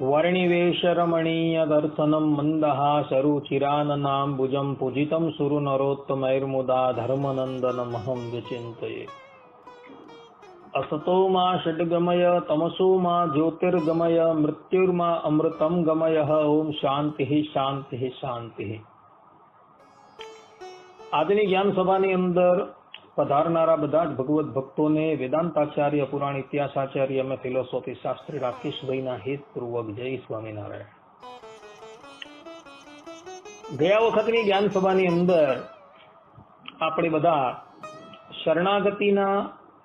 वर्णिवेशरमणीयदर्शनं मन्दहासरुचिराननाम्बुजं पूजितं सुरनरोत्तमैर्मुदा धर्मनन्दनमहं विचिन्तये असतो मा षड्गमय तमसो मा ज्योतिर्गमय मृत्युर्मा अमृतं गमय ઓમ શાંતિ શાંતિ શાંતિ આજની જ્ઞાન સભાની અંદર પધારનારા બધા જ ભગવત ભક્તોને વેદાંતાચાર્ય, પુરાણ ઇતિહાસાચાર્ય અને ફિલોસોફી શાસ્ત્રી રાકેશભાઈના હિતપૂર્વક જય સ્વામિનારાયણ. ગયા વખતની જ્ઞાન સભાની અંદર આપણે બધા શરણાગતિના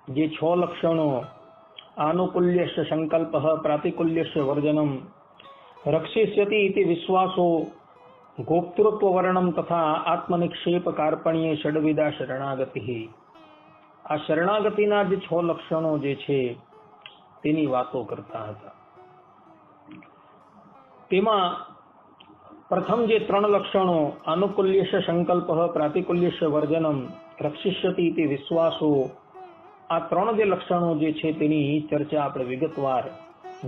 જે છ લક્ષણો આનુકૂલ્યશ સંકલ્પ પ્રાતિકૂલ્યશ વર્જનમ, રક્ષિષ્યતિ ઇતિ વિશ્વાસો ગોપ્તૃત્વ વર્ણમ તથા આત્મનિક્ષેપ કાર્પણ્ય ષડવિદા શરણાગતિ આ શરણાગતિના જે છ લક્ષણો જે છે તેની વાતો કરતા હતા તેમાં પ્રથમ જે ત્રણ લક્ષણો આનુકૂલ્યશ સંકલ્પ પ્રાતિકૂલ્યશ વર્જનમ રક્ષિષ્યતિ તે વિશ્વાસો આ ત્રણ જે લક્ષણો જે છે તેની ચર્ચા આપણે વિગતવાર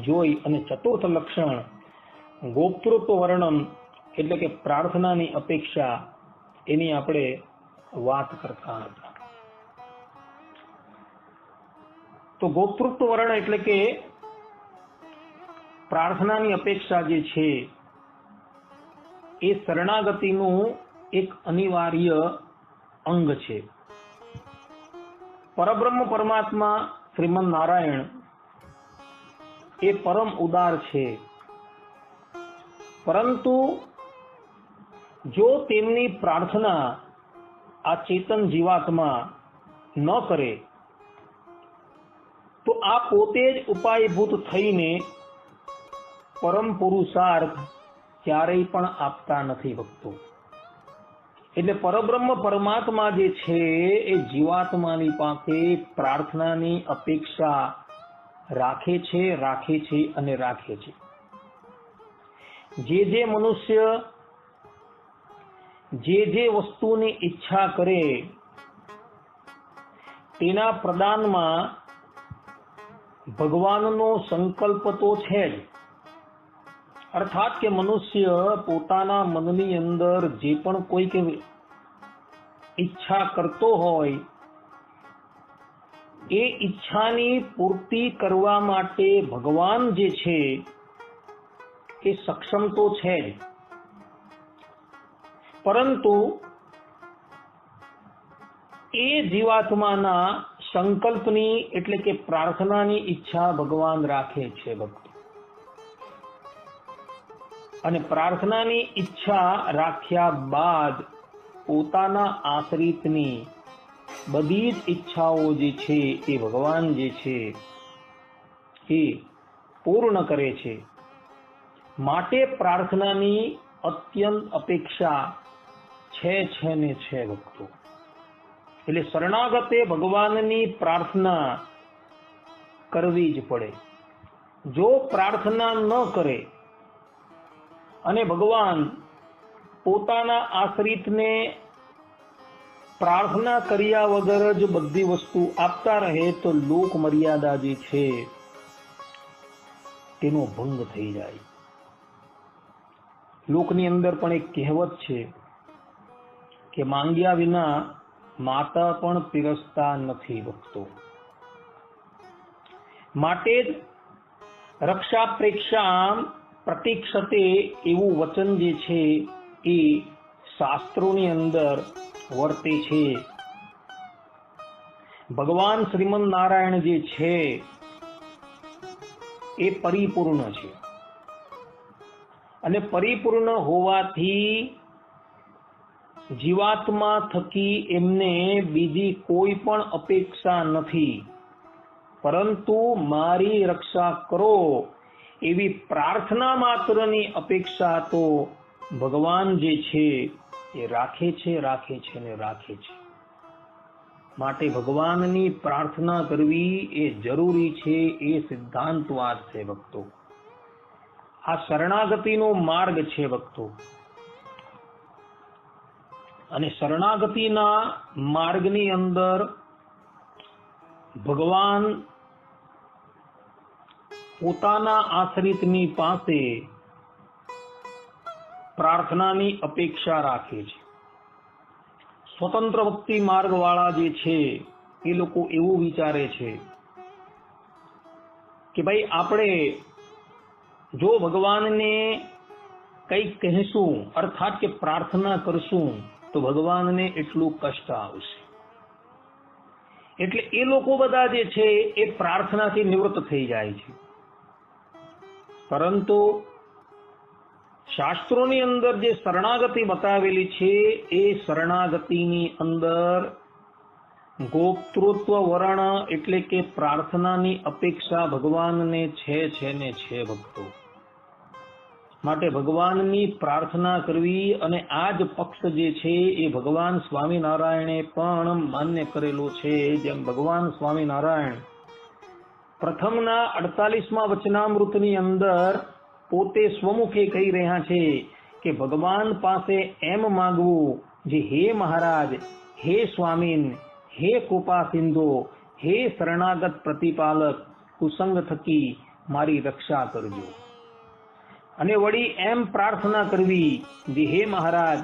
જોઈ અને ચતુર્થ લક્ષણ ગોપતૃત્વ વર્ણન એટલે કે પ્રાર્થનાની અપેક્ષા એની આપણે વાત કરતા હતા. તો ગોપતૃત્વ વર્ણ એટલે કે પ્રાર્થનાની અપેક્ષા જે છે, એ શરણાગતિનું એક અનિવાર્ય અંગ છે. પરબ્રહ્મ પરમાત્મા શ્રીમન નારાયણ એ પરમ ઉદાર છે. પરંતુ જો તેમની પ્રાર્થના આ ચેતન જીવાત્મા ન કરે, તો આ પોતે જ ઉપાયભૂત થઈને પરમ પુરુષાર્થ ક્યારેય પણ આપતા નથી ભક્તો. એટલે પરબ્રહ્મ પરમાત્મા જે છે એ જીવાત્માની પાસે પ્રાર્થનાની અપેક્ષા રાખે છે રાખે છે અને રાખે છે. જે જે મનુષ્ય જે જે વસ્તુની ઈચ્છા કરે, તેના પ્રદાનમાં ભગવાનનો સંકલ્પ તો છે જ. અર્થાત કે મનુષ્ય પોતાના મનની અંદર જે પણ કોઈક ઈચ્છા કરતો હોય, એ ઈચ્છાની પૂર્તિ કરવા માટે ભગવાન જે છે, એ સક્ષમ તો છે જ. પરંતુ એ જીવાત્માના સંકલ્પની એટલે કે પ્રાર્થનાની ઈચ્છા ભગવાન રાખે છે ભક્તો. અને પ્રાર્થનાની ઈચ્છા રાખ્યા બાદ પોતાના આશ્રિતની બધી જ ઈચ્છાઓ જે છે એ ભગવાન જે છે એ પૂર્ણ કરે છે. માટે પ્રાર્થનાની અત્યંત અપેક્ષા છે છે ને છે ભક્તો. એટલે શરણાગતે ભગવાનની પ્રાર્થના કરવી જ પડે. જો પ્રાર્થના ન કરે અને ભગવાન પોતાના આશ્રિતને પ્રાર્થના કર્યા વગર જ બધી વસ્તુ આપતા રહે તો લોક મર્યાદા જે છે, તેનો ભંગ થઈ જાય. લોકની અંદર પણ એક કહેવત છે કે માંગ્યા વિના માતા પણ પીરસતા નથી ભક્તો માટે જ રક્ષા પ્રેક્ષા પ્રતિક્ષતે એવું વચન જે છે એ શાસ્ત્રોની અંદર વર્તે છે. ભગવાન શ્રીમન નારાયણ જે છે એ પરિપૂર્ણ છે. અને પરિપૂર્ણ હોવાથી જીવાત્મા થકી એમને બીજી કોઈ પણ અપેક્ષા નથી. પરંતુ મારી રક્ષા કરો એવી પ્રાર્થના માત્રની અપેક્ષા તો ભગવાન જે છે એ રાખે છે રાખે છે ને રાખે છે. માટે ભગવાનની પ્રાર્થના કરવી એ જરૂરી છે એ સિદ્ધાંતવાદ છે ભક્તો. આ શરણાગતિનો માર્ગ છે ભક્તો. અને શરણાગતિના માર્ગની અંદર ભગવાન પોતાના આશ્રિતની પાસે પ્રાર્થનાની અપેક્ષા રાખે છે. સ્વતંત્ર ભક્તિ માર્ગ વાળા જે છે, એ લોકો એવું વિચારે છે કે ભાઈ, આપણે જો ભગવાનને કંઈક કહેશું, અર્થાત કે પ્રાર્થના કરશું તો ભગવાનને એટલું કષ્ટ આવશે. એટલે એ લોકો બધા જે છે, એ પ્રાર્થનાથી નિવૃત્ત થઈ જાય છે. પરંતુ શાસ્ત્રોની અંદર જે શરણાગતિ બતાવેલી છે, એ શરણાગતિની અંદર ગોપતૃત્વ વરણ એટલે કે પ્રાર્થનાની અપેક્ષા ભગવાનને છે છે ને છે ભક્તો. માટે ભગવાનની પ્રાર્થના કરવી અને આ જ પક્ષ જે છે એ ભગવાન સ્વામિનારાયણે પણ માન્ય કરેલો છે. જેમ ભગવાન સ્વામિનારાયણ પ્રથમના અડતાલીસમાં વચનામૃતની અંદર પોતે સ્વમુખે કહી રહ્યા છે કે ભગવાન પાસે એમ માંગવું જે હે મહારાજ, હે સ્વામીન, હે કૃપા સિંધો, હે શરણાગત પ્રતિપાલક, કુસંગ થકી મારી રક્ષા કરજો. અને વળી એમ પ્રાર્થના કરવી જે હે મહારાજ,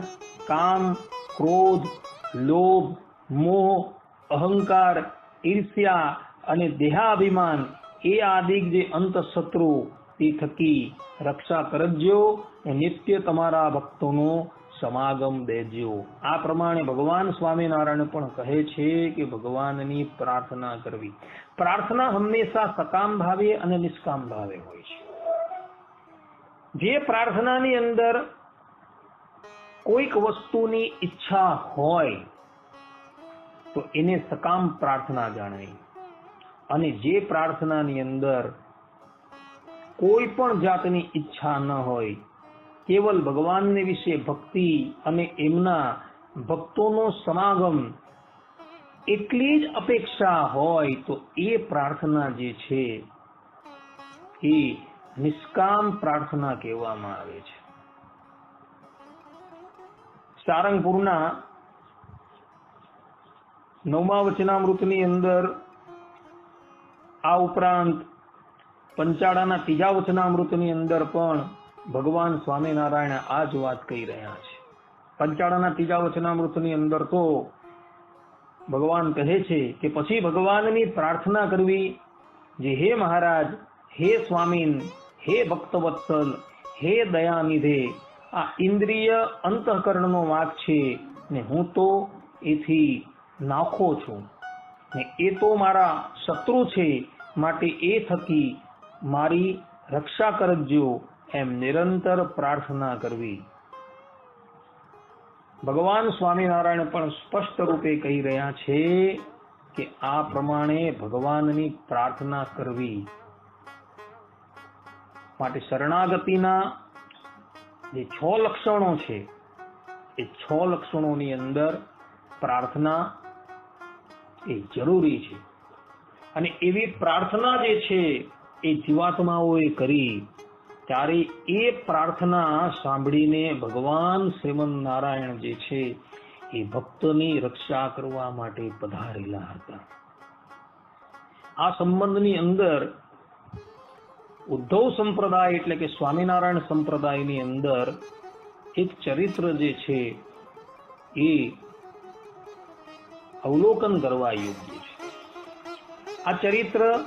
કામ, ક્રોધ, લોભ, મોહ, અહંકાર, ઈર્ષ્યા અને દેહાભિમાન એ આદિક જે અંતઃશત્રુ તે થકી રક્ષા કરજો નિત્ય તમારા ભક્તોનો સમાગમ દેજો આ પ્રમાણે ભગવાન સ્વામિનારાયણ પણ કહે છે કે ભગવાનની પ્રાર્થના કરવી. પ્રાર્થના હંમેશા સકામ ભાવે અને નિષ્કામ ભાવે હોય છે. જે પ્રાર્થનાની અંદર કોઈક વસ્તુની ઈચ્છા હોય, તો એને સકામ પ્રાર્થના જાણવી અને જે પ્રાર્થનાની અંદર કોઈ પણ જાતની ઈચ્છા ન હોય, કેવલ ભગવાનને વિશે ભક્તિ અને એમના ભક્તોનો સમાગમ એટલી જ અપેક્ષા હોય, તો એ પ્રાર્થના જે છે, એ નિષ્કામ પ્રાર્થના કહેવામાં આવે છે. સારંગપુરના નવમા વચનામૃતની અંદર આ ઉપરાંત પંચાળાના ત્રીજા વચનામૃતની અંદર પણ ભગવાન સ્વામિનારાયણ આ જ વાત કહી રહ્યા છે. પંચાળાના ત્રીજા વચનામૃતની અંદર તો ભગવાન કહે છે કે પછી ભગવાનની પ્રાર્થના કરવી જે હે મહારાજ, હે સ્વામીન હે ભક્તવત્સલ, હે દયાનિધે, આ ઇન્દ્રિય અંતઃકરણનો વાક છે ને હું તો એથી નાખો છું. ને એ તો મારા શત્રુ છે, માટે એ થકી મારી રક્ષા કરજો એમ નિરંતર પ્રાર્થના કરવી. ભગવાન સ્વામિનારાયણ પણ સ્પષ્ટ રૂપે કહી રહ્યા છે કે આ પ્રમાણે ભગવાનની પ્રાર્થના કરવી. માટે શરણાગતિના જે છ લક્ષણો છે, એ છ લક્ષણોની અંદર પ્રાર્થના એ જરૂરી છે. અને એવી પ્રાર્થના જે છે, એ જીવાત્માઓએ કરી, ત્યારે એ પ્રાર્થના સાંભળીને ભગવાન શ્રીમન નારાયણ જે છે, એ ભક્તની રક્ષા કરવા માટે પધારેલા હતા. આ સંબંધની અંદર ઉદ્ધવ સંપ્રદાય એટલે કે સ્વામિનારાયણ સંપ્રદાયની અંદર એક ચરિત્ર જે છે એ અવલોકન કરવા યોગ્ય છે. આ ચરિત્ર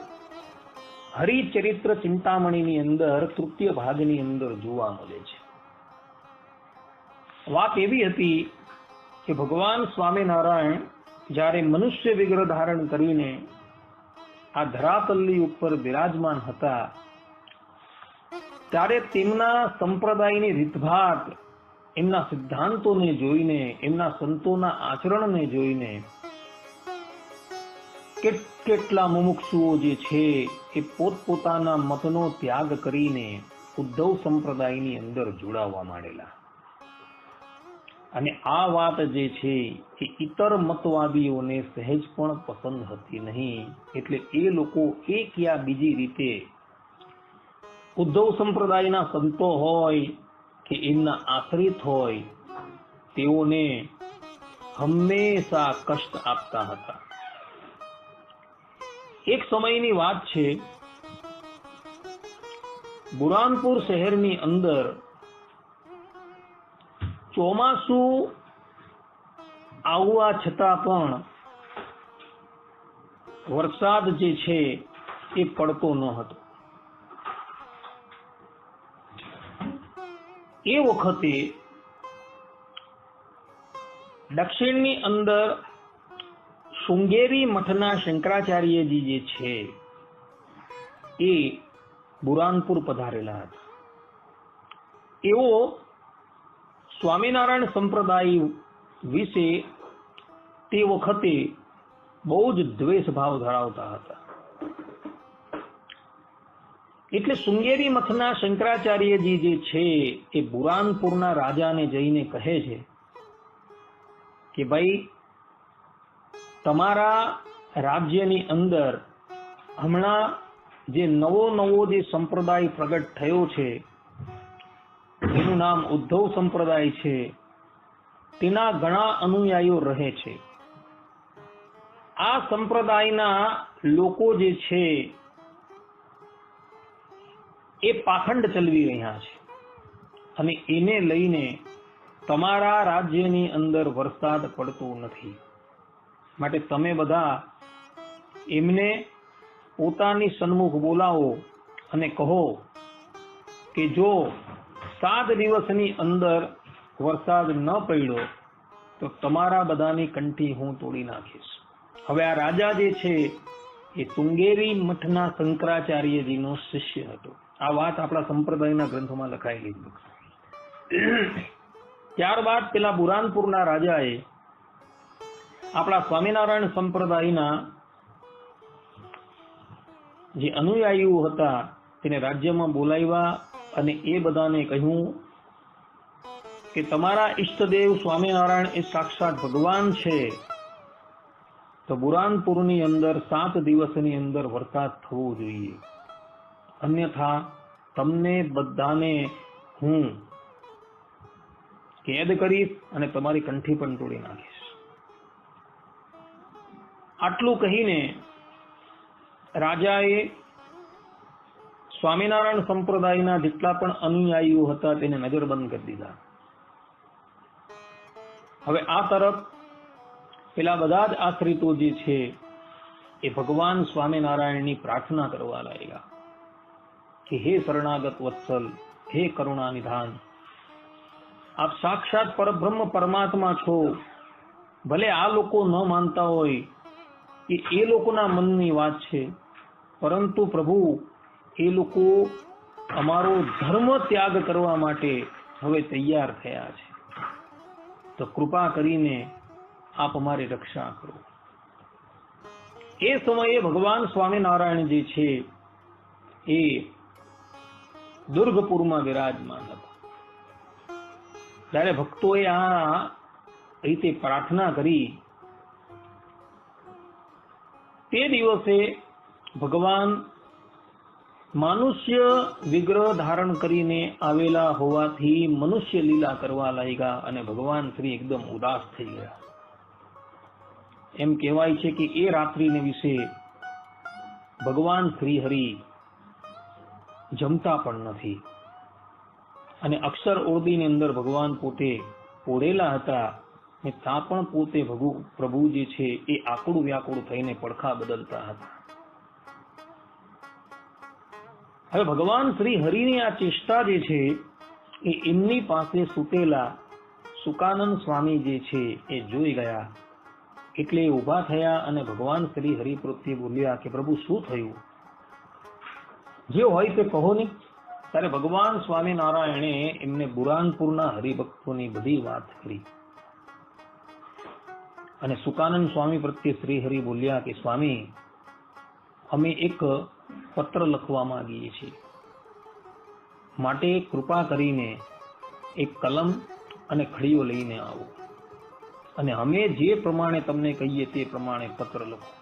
હરિચરિત્ર ચિંતામણીની અંદર, તૃતીય ભાગની અંદર જોવા મળે છે. વાત એવી હતી કે ભગવાન સ્વામિનારાયણ જ્યારે મનુષ્ય વિગ્રહ ધારણ કરીને આ ધરાતલ્લી ઉપર બિરાજમાન હતા ત્યારે તેમના સંપ્રદાયની રીતભાત, એમના સિદ્ધાંતોને જોઈને, એમના સંતોના આચરણને જોઈને કેટલા મુમુક્ષુઓ જે છે, એ પોતપોતાના મતનો ત્યાગ કરીને ઉદ્ધવ સંપ્રદાયની અંદર જોડાવા માંડેલા. અને આ વાત જે છે, એ ઇતર મતવાદીઓને સહેજ પણ પસંદ હતી નહીં. એટલે એ લોકો એક યા બીજી રીતે ઉદ્ધવ સંપ્રદાયના સંતો હોય કે એમના આશ્રિત હોય, તેઓને હંમેશા કષ્ટ આપતા હતા. એક સમયની વાત છે, બુરાનપુર શહેરની અંદર ચોમાસું આવવા છતાં પણ વરસાદ જે છે એ પડતો ન હતો. એ વખતે દક્ષિણની અંદર શૃંગેરી મઠના શંકરાચાર્યજી જે છે, એ બુરાનપુર પધારેલા હતા. એવો સ્વામિનારાયણ સંપ્રદાય વિશે તે વખતે બહુ જ દ્વેષ ભાવ ધરાવતા હતા. એટલે શૃંગેરી મઠના શંકરાચાર્યજી જે છે, એ બુરાનપુરના રાજાને જઈને કહે છે કે ભાઈ, તમારા રાજ્યની અંદર હમણાં જે નવો નવો જે સંપ્રદાય પ્રગટ થયો છે, એનું નામ ઉદ્ધવ સંપ્રદાય છે, તેના ઘણા અનુયાયીઓ રહે છે. આ સંપ્રદાયના લોકો જે છે એ પાખંડ ચલવી રહ્યા છે. અને એને લઈને તમારા રાજ્યની અંદર વરસાદ પડતો નથી. માટે તમે બધા એમને પોતાની સન્મુખ બોલાવો અને કહો કે જો સાત દિવસની અંદર વરસાદ ન પડ્યો, તો તમારા બધાની કંઠી હું તોડી નાખીશ. હવે આ રાજા જે છે, એ તુંગેરી મઠના શંકરાચાર્યજીનો શિષ્ય હતો. આ વાત આપણા સંપ્રદાયના ગ્રંથોમાં લખાયેલી છે. ત્યારબાદ પેલા બુરાનપુરના રાજાએ આપણા સ્વામિનારાયણ સંપ્રદાયના જે અનુયાયીઓ હતા તેને રાજ્યમાં બોલાવ્યા અને એ બધાને કહ્યું કે તમારા ઈષ્ટદેવ સ્વામિનારાયણ એ સાક્ષાત ભગવાન છે. તો બુરાનપુરની અંદર સાત દિવસની અંદર વરસાદ થવો જોઈએ. અન્યથા તમને બધાને હું કેદ કરીશ અને તમારી કંઠી પણ તોડી નાખીશ. આટલું કહીને રાજાએ સ્વામિનારાયણ સંપ્રદાયના જેટલા પણ અનુયાયીઓ હતા તેને નજરબંધ કરી દીધા. હવે આ તરફ પેલા બધા જ આશ્રિતો જે છે એ ભગવાન સ્વામિનારાયણની પ્રાર્થના કરવા લાગ્યા. કે હે શરણાગત વત્સલ હે કરુણા નિધાન આપ સાક્ષાત પરબ્રહ્મ પરમાત્મા છો ભલે આ લોકો ન માનતા હોય કે એ લોકોના મનની વાત છે પરંતુ પ્રભુ એ લોકો અમારો ધર્મ ત્યાગ કરવા માટે હવે તૈયાર થયા છે। તો કૃપા કરીને આપ અમારી રક્ષા કરો। એ સમયે ભગવાન સ્વામિનારાયણ જે છે, એ દુર્ગપુરમાં વિરાજમાન હતા. જ્યારે ભક્તોએ આ રીતે પ્રાર્થના કરી. તે દિવસે ભગવાન મનુષ્ય વિગ્રહ ધારણ કરીને આવેલા હોવાથી મનુષ્ય લીલા કરવા લાગ્યા અને ભગવાન શ્રી એકદમ ઉદાસ થઈ ગયા. એમ કહેવાય છે કે એ રાત્રિને વિશે ભગવાન શ્રી હરિ જમતા પણ નથી. અને અક્ષર ઓરડીની અંદર ભગવાન પોતે પોડેલા હતા ને ત્યાં પણ પોતે પ્રભુ જે છે એ આકડું વ્યાકુળ થઈને પડખા બદલતા હતા. હવે ભગવાન શ્રી હરિની આ ચેષ્ટા જે છે એ એમની પાસે સૂતેલા સુકાનંદ સ્વામી જે છે એ જોઈ ગયા. એટલે ઊભા થયા અને ભગવાન શ્રી હરિ પ્રત્યે બોલ્યા કે પ્રભુ શું થયું? જે હોય તે કહો નહીં ત્યારે ભગવાન સ્વામિનારાયણે એમને બુરાનપુરના હરિભક્તોની બધી વાત કરી. અને સુકાનંદ સ્વામી પ્રત્યે શ્રી હરિ બોલ્યા કે, સ્વામી, અમે એક પત્ર લખવા માંગીએ છીએ. માટે કૃપા કરીને એક કલમ અને ખડીઓ લઈને આવો. અને અમે જે પ્રમાણે તમને કહીએ તે પ્રમાણે પત્ર લખો.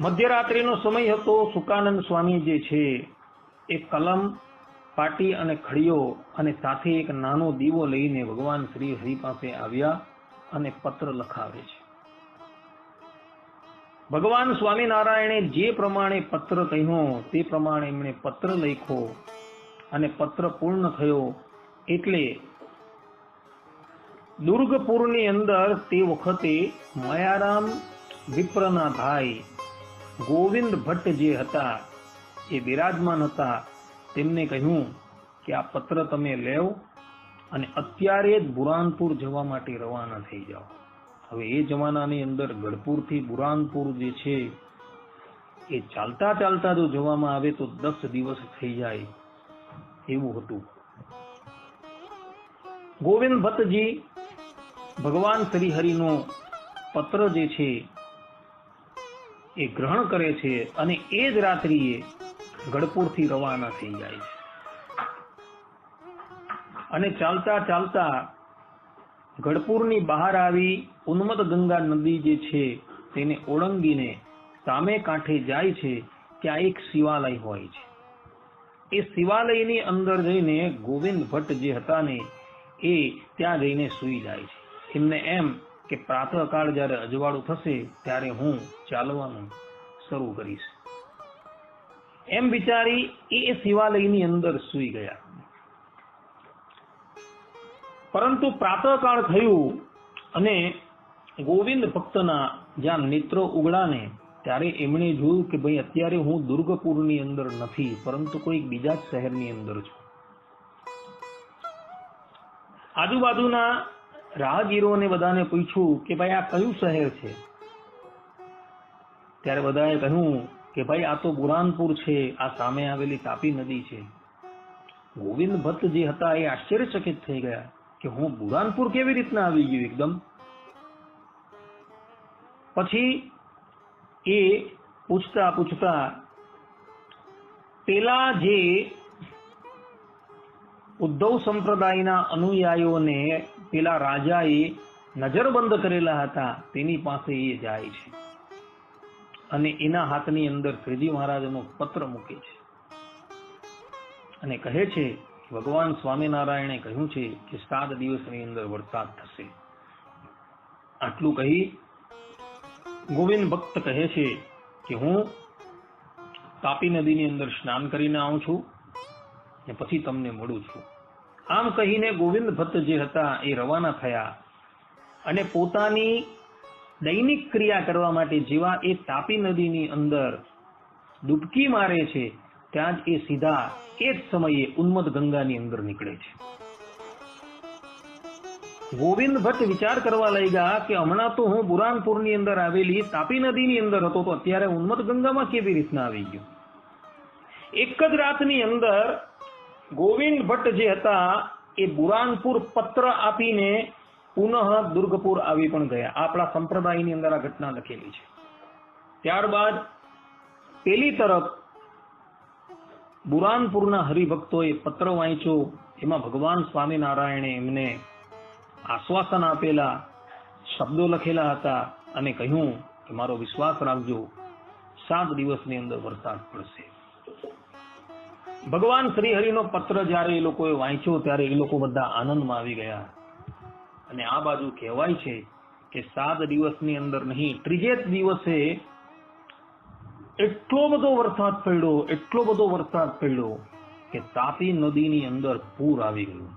મધ્યરાત્રિનો સમય હતો, સુકાનંદ સ્વામી જે છે, એ કલમ, પાટી અને ખડીઓ અને સાથે એક નાનો દીવો લઈને ભગવાન શ્રી હરિ પાસે આવ્યા અને પત્ર લખાવે છે. ભગવાન સ્વામિનારાયણે જે પ્રમાણે પત્ર કહ્યો, તે પ્રમાણે એમણે પત્ર લખ્યો અને પત્ર પૂર્ણ થયો એટલે દુર્ગપુરની અંદર તે વખતે મયારામ વિપ્રના ભાઈ ગોવિંદ ભટ્ટ જે હતા, એ બિરાજમાન હતા, તેમને કહ્યું કે આ પત્ર તમે લેવ અને અત્યારે જ બુરાનપુર જવા માટે રવાના થઈ જાઓ. હવે એ જમાનાની અંદર ગઢપુરથી બુરાનપુર જે છે, એ ચાલતા ચાલતા જો જવામાં આવે તો દસ દિવસ થઈ જાય એવું હતું. ગોવિંદ ભટ્ટજી ભગવાન શ્રીહરિનો પત્ર જે છે એ ગ્રહણ કરે છે અને એ જ રાત્રિએ ગઢપુરથી રવાના થઈ જાય છે. અને ચાલતા ચાલતા ગઢપુરની બહાર આવી ઉન્મત ગંગા નદી જે છે તેને ઓળંગીને સામે કાંઠે જાય છે ત્યાં એક શિવાલય હોય છે. એ શિવાલયની અંદર જઈને ગોવિંદ ભટ્ટ જે હતા ને એ ત્યાં જઈને સૂઈ જાય છે. એમને એમ કે પ્રાતઃકાળ જ્યારે અજવાળું થશે, ત્યારે હું ચાલવાનું શરૂ કરીશ. એમ વિચારી એ શિવાલયની અંદર સૂઈ ગયા. પરંતુ પ્રાતઃકાળ થયું અને ગોવિંદ ભક્તના જ્યાં નેત્રો ઉગડાને ત્યારે એમણે જોયું કે ભાઈ, અત્યારે હું દુર્ગપુરની અંદર નથી, પરંતુ કોઈ બીજા જ શહેરની અંદર છું. આજુબાજુના રાહગીરોને બધાને પૂછ્યું કે ભાઈ આ કયું શહેર છે? ત્યારે બધાએ કહ્યું કે ભાઈ આ તો બુરાનપુર છે, આ સામે આવેલી તાપી નદી છે. ગોવિંદ ભટ્ટ જે હતા એ આશ્ચર્યચકિત થઈ ગયા કે હું બુરાનપુર કેવી રીતના આવી ગયું એકદમ? પછી એ પૂછતા પૂછતા પેલા જે ઉદ્ધવ સંપ્રદાયના અનુયાયીઓને પેલા રાજાએ નજરબંધ કરેલા હતા, તેની પાસે એ જાય છે. અને એના હાથની અંદર શ્રીજી મહારાજનો પત્ર મૂકે છે. અને કહે છે, ભગવાન સ્વામિનારાયણે કહ્યું છે કે સાત દિવસની અંદર વરસાદ થશે. આટલું કહી ગોવિંદ ભક્ત કહે છે કે હું તાપી નદીની અંદર સ્નાન કરીને આવું છું ને પછી તમને મળું છું. આમ કહીને ગોવિંદ ભટ્ટ જે હતા એ રવાના થયા અને પોતાની દૈનિક ક્રિયા કરવા માટે જેવા એ તાપી નદીની અંદર ડૂબકી મારે છે, ત્યાં જ એ સીધા એ જ સમયે ઉન્મદ ગંગાની અંદર નીકળે છે. ગોવિંદ ભટ્ટ વિચાર કરવા લાગ્યા કે હમણાં તો હું બુરાનપુરની અંદર આવેલી તાપી નદીની અંદર હતો, તો અત્યારે ઉન્મત ગંગામાં કેવી રીતના આવી ગયો? એક જ રાતની અંદર ગોવિંદ ભટ્ટ જે હતા, એ બુરાનપુર પત્ર આપીને પુનઃ દુર્ગપુર આવી પણ ગયા. આપણા સંપ્રદાયની અંદર આ ઘટના લખેલી છે. ત્યારબાદ પેલી તરફ બુરાનપુરના હરિભક્તોએ પત્ર વાંચ્યો. એમાં ભગવાન સ્વામિનારાયણે એમને આશ્વાસન આપેલા શબ્દો લખેલા હતા અને કહ્યું કે, મારો વિશ્વાસ રાખજો. સાત દિવસની અંદર વરસાદ પડશે. ભગવાન શ્રી પત્ર જ્યારે એ લોકોએ વાંચ્યો, ત્યારે એ લોકો બધા આનંદમાં આવી ગયા. અને આ બાજુ કહેવાય છે કે સાત દિવસની અંદર નહીં, ત્રીજે દિવસે એટલો બધો વરસાદ પડ્યો, એટલો બધો વરસાદ પડ્યો કે તાપી નદીની અંદર પૂર આવી ગયું.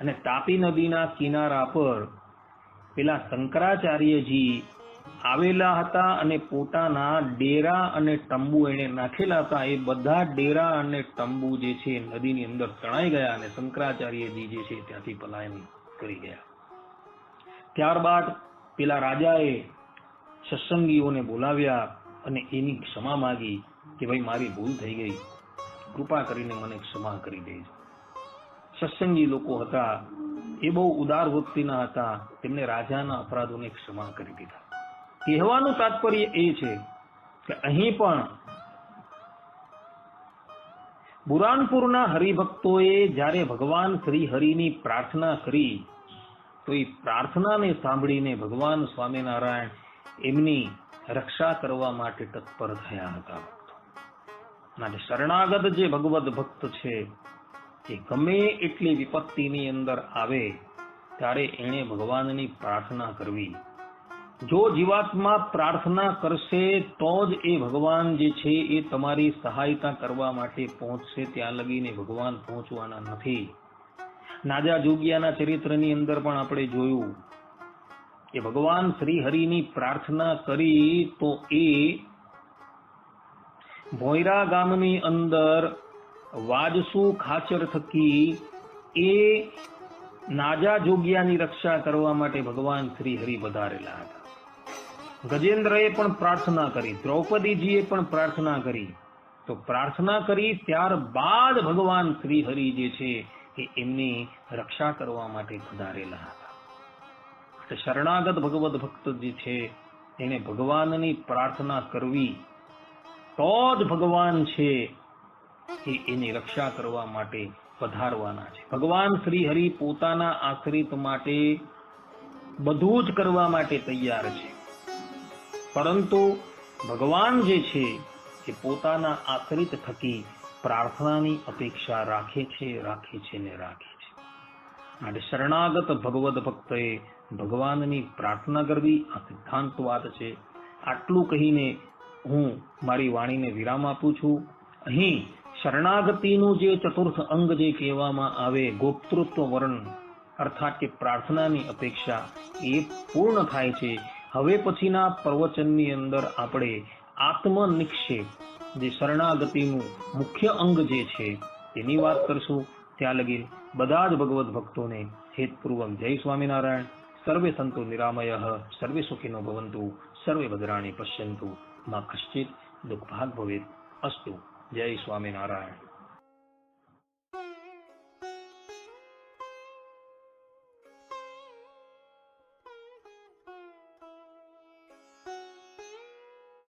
અને તાપી નદીના કિનારા પર પેલા શંકરાચાર્યજી આવેલા હતા અને પોતાના ડેરા અને તંબુ એને નાખેલા હતા. એ બધા ડેરા અને તંબુ જે છે નદીની અંદર તણાઈ ગયા અને શંકરાચાર્યજી જે છે ત્યાંથી પલાયન કરી ગયા. ત્યારબાદ પેલા રાજાએ સત્સંગીઓને બોલાવ્યા અને એની ક્ષમા માગી કે ભાઈ મારી ભૂલ થઈ ગઈ. કૃપા કરીને મને ક્ષમા કરી દેજો. સત્સંગી લોકો હતા. એ બહુ ઉદાર વૃત્તિના હતા. તેમને રાજાના અપરાધોને ક્ષમા કરી દીધા. કહેવાનું તાત્પર્ય એ છે કે અહીં પણ બુરાનપુરના હરિભક્તોએ જ્યારે ભગવાન શ્રી હરિની પ્રાર્થના કરી, તો એ પ્રાર્થનાને સાંભળીને ભગવાન સ્વામિનારાયણ એમની રક્ષા કરવા માટે તત્પર થયા હતા. માટે શરણાગત જે ભગવદ ભક્ત છે, એ ગમે એટલી વિપત્તિની અંદર આવે, ત્યારે એણે ભગવાનની પ્રાર્થના કરવી. જો જીવાત્મા પ્રાર્થના કરશે, તો જ એ ભગવાન જે છે એ તમારી સહાયતા કરવા માટે પહોંચશે. ત્યાં લગીને ભગવાન પહોંચવાના નથી. નાજા જોગિયાના ચરિત્રની અંદર પણ આપણે જોયું કે ભગવાન શ્રી હરિની પ્રાર્થના કરી તો એ ભોયરા ગામની અંદર વાજસુ ખાચર થકી એ નાજા જોગિયાની રક્ષા કરવા માટે ભગવાન શ્રી હરિ વધારેલા હતા. ગજેન્દ્રએ પણ પ્રાર્થના કરી, દ્રૌપદીજીએ પણ પ્રાર્થના કરી. તો પ્રાર્થના કરી ત્યારબાદ ભગવાન શ્રી જે છે એ એમની રક્ષા કરવા માટે પધારેલા હતા. શરણાગત ભગવત ભક્ત જે છે, એને ભગવાનની પ્રાર્થના કરવી, તો જ ભગવાન છે એ એની રક્ષા કરવા માટે પધારવાના છે. ભગવાન શ્રી હરિ પોતાના આશ્રિત માટે બધું જ કરવા માટે તૈયાર છે. પરંતુ ભગવાન જે છે, એ પોતાના આશ્રિત થકી પ્રાર્થનાની અપેક્ષા રાખે છે રાખે છે ને રાખે છે. માટે શરણાગત ભગવદ ભક્તએ ભગવાનની પ્રાર્થના કરવી આ સિદ્ધાંત વાત છે. આટલું કહીને હું મારી વાણીને વિરામ આપું છું. અહીં શરણાગતિનું જે ચતુર્થ અંગ જે કહેવામાં આવે, ગોપતૃત્વ વર્ણ, અર્થાત કે પ્રાર્થનાની અપેક્ષા એ પૂર્ણ થાય છે. હવે પછીના પ્રવચનની અંદર આપણે આત્મનિક્ષેપ જે શરણાગતિનું મુખ્ય અંગ જે છે, તેની વાત કરશું. ત્યાં લગી બધા જ ભગવત ભક્તોને હેતપૂર્વક જય સ્વામિનારાયણ. સર્વે સંતો નિરામય, સર્વે સુખીનો ભવંતુ, સર્વે ભદ્રાણી પશ્યંતુ. માં કશ્ચિત દુઃખભાગ ભવેત. અસ્તુ. જય સ્વામિનારાયણ.